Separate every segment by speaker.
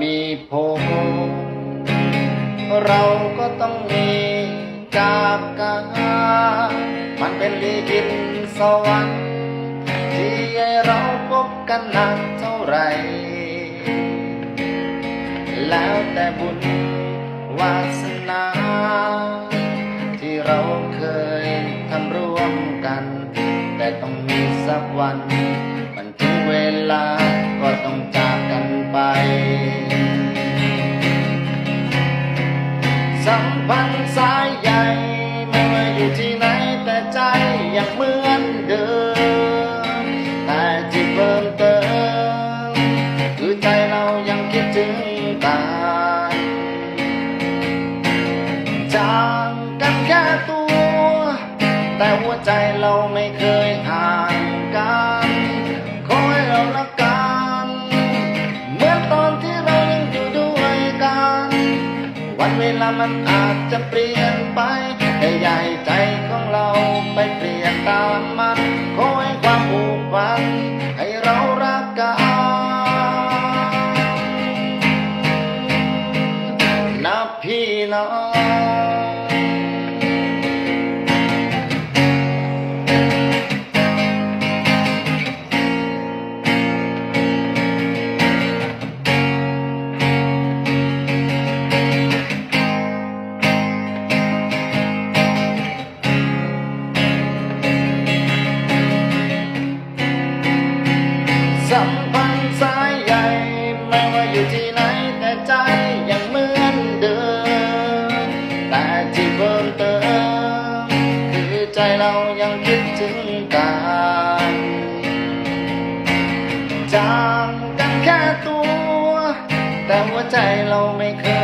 Speaker 1: มีผมเราก็ต้องมีจากกันมันเป็นลีกินสวรรค์ที่ให้เราพบกันนานเท่าไร แล้วแต่บุญวาสนา ที่เราเคยทำร่วมกัน แต่ต้องมีสักวัน มันถึงเวลา ยังเหมือนเดิม แต่ที่เพิ่มเติม คือใจเรายังคิดถึงกันจางกันแค่ตัว แต่หัวใจเราไม่เคยห่างกันขอให้เรารักกันเหมือนตอนที่เรายังอยู่ด้วยกัน วันเวลามันอาจจะเปลี่ยนไป ใหญ่ให้ใจของเราไปเปลี่ยนตามมันขอให้ความผูกพันให้เรารักกันนะพี่น้อง สัมพันธ์สายใหญ่ ไม่ว่าอยู่ที่ไหนแต่ใจยังเหมือนเดิม แต่ที่เพิ่มเติม คือใจเรายังคิดถึงกันจางกันแค่ตัว แต่หัวใจเราไม่เคย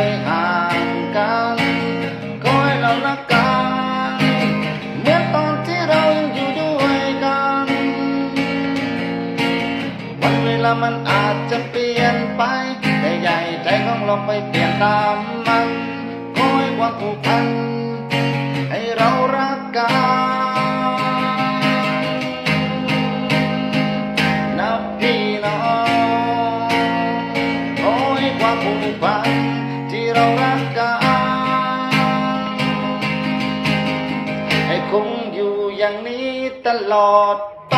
Speaker 1: มันอาจจะเปลี่ยนไปแต่ใหญ่ใจของเราไปเปลี่ยนตามมันคอยความผูกพันให้เรารักกันนะพี่น้องคอยความผูกพันที่เรารักกันให้คงอยู่อย่างนี้ตลอดไป